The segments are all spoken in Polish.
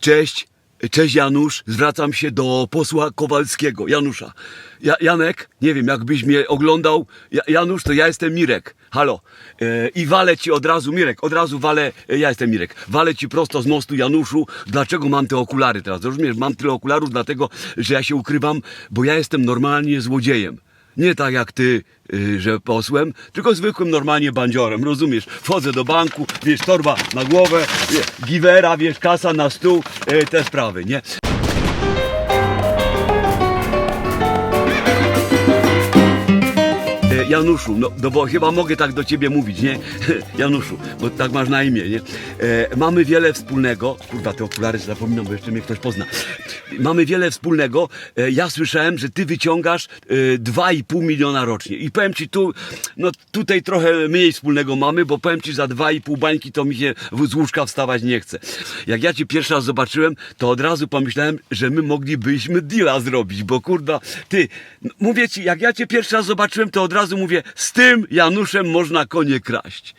Cześć, cześć Janusz, zwracam się do posła Kowalskiego, Janusza. Ja, Janek, nie wiem, jakbyś mnie oglądał, ja, Janusz, to ja jestem Mirek, halo. E, I walę ci od razu, Mirek, od razu walę, e, ja jestem Mirek, walę ci prosto z mostu Januszu, dlaczego mam te okulary teraz, rozumiesz, mam tyle okularów, dlatego, że ja się ukrywam, bo ja jestem normalnie złodziejem. Nie tak jak ty, y, że posłem, tylko zwykłym normalnie bandziorem, rozumiesz? Wchodzę do banku, wiesz, torba na głowę, wie- giwera, wiesz, kasa na stół, y, te sprawy, nie? Januszu, no, no bo chyba mogę tak do ciebie mówić, nie? Januszu, bo tak masz na imię, nie? E, mamy wiele wspólnego. Kurwa, te okulary zapominam, bo jeszcze mnie ktoś pozna. Mamy wiele wspólnego. E, ja słyszałem, że ty wyciągasz e, 2,5 miliona rocznie. I powiem ci tu, no tutaj trochę mniej wspólnego mamy, bo powiem ci, za 2,5 bańki to mi się z łóżka wstawać nie chce. Jak ja cię pierwszy raz zobaczyłem, to od razu pomyślałem, że my moglibyśmy deala zrobić, bo kurwa, ty, mówię ci, jak ja cię pierwszy raz zobaczyłem, to od razu mówię, z tym Januszem można konie kraść.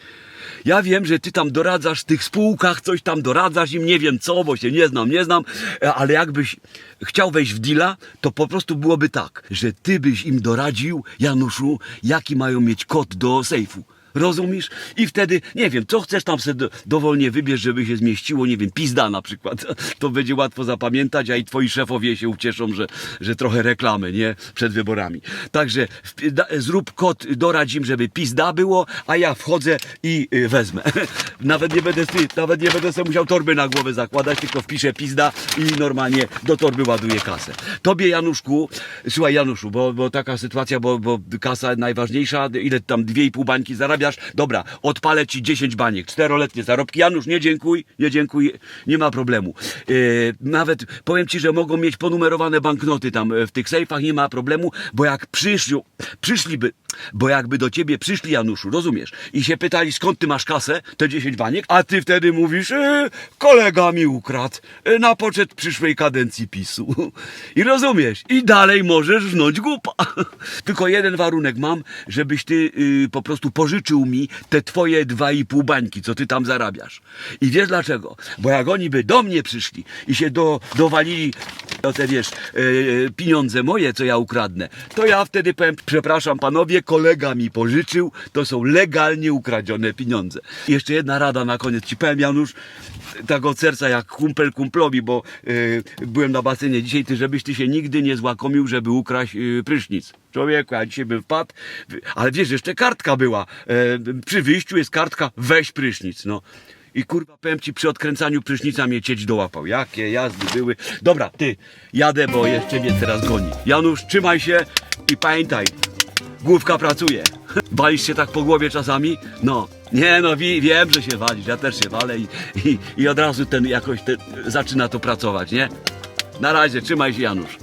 Ja wiem, że ty tam doradzasz w tych spółkach, coś tam doradzasz im, nie wiem co, bo się nie znam, nie znam, e, ale jakbyś chciał wejść w deala, to po prostu byłoby tak, że ty byś im doradził, Januszu, jaki mają mieć kod do sejfu. Rozumiesz? I wtedy, nie wiem, co chcesz tam sobie do- dowolnie wybierz, żeby się zmieściło, nie wiem, pizda na przykład. To będzie łatwo zapamiętać, a i twoi szefowie się ucieszą, że, że trochę reklamy, nie? Przed wyborami. Także da, zrób kod, doradź im, żeby pizda było, a ja wchodzę i y, wezmę. Nawet nie będę, nawet nie będę sobie musiał torby na głowę zakładać, tylko wpiszę pizda i normalnie do torby ładuję kasę. Tobie, Januszku, słuchaj Januszu, bo, bo taka sytuacja, bo, bo kasa najważniejsza, ile tam dwie i pół bańki zarabiasz, dobra, odpalę ci 10 baniek, czteroletnie zarobki. Janusz, nie dziękuj, nie dziękuj, nie ma problemu. Yy, nawet powiem ci, że mogą mieć ponumerowane banknoty tam e, w tych sejfach, nie ma problemu, bo jak przyszli, przyszliby, bo jakby do ciebie przyszli, Januszu, rozumiesz, i się pytali, skąd ty masz kasę, te 10 baniek, a ty wtedy mówisz, e, kolega mi ukradł e, na poczet przyszłej kadencji PiSu. I rozumiesz, i dalej możesz żnąć głupa. Tylko jeden warunek mam, żebyś ty y, po prostu pożyczył mi te twoje dwa i pół bańki, co ty tam zarabiasz. I wiesz dlaczego? Bo jak oni by do mnie przyszli i się do, dowalili o te wiesz, y, pieniądze moje, co ja ukradnę, to ja wtedy powiem, przepraszam panowie, kolega mi pożyczył, to są legalnie ukradzione pieniądze. I jeszcze jedna rada na koniec ci powiem, Janusz, tak od serca jak kumpel kumplowi, bo y, byłem na basenie dzisiaj, ty żebyś ty się nigdy nie złakomił, żeby ukraść y, prysznic. Człowieku, ja dzisiaj bym wpadł, ale wiesz, jeszcze kartka była. E, przy wyjściu jest kartka, weź prysznic, no. I kurwa, powiem ci, przy odkręcaniu prysznica mnie cieć dołapał. Jakie jazdy były. Dobra, ty, jadę, bo jeszcze mnie teraz goni. Janusz, trzymaj się i pamiętaj, główka pracuje. Walisz się tak po głowie czasami? No. Nie no, wi, wiem, że się walisz, ja też się walę i, i, i od razu ten jakoś ten, zaczyna to pracować, nie? Na razie, trzymaj się Janusz.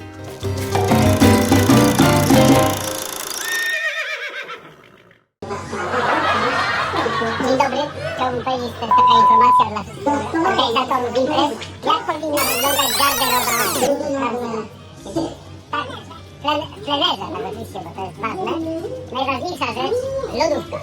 Chciałbym powiedzieć, to jest taka informacja dla wszystkich organizatorów imprez. Jak powinna wyglądać garderoba Tak, plenerze, tak oczywiście, bo to jest ważne. Najważniejsza rzecz, lodówka.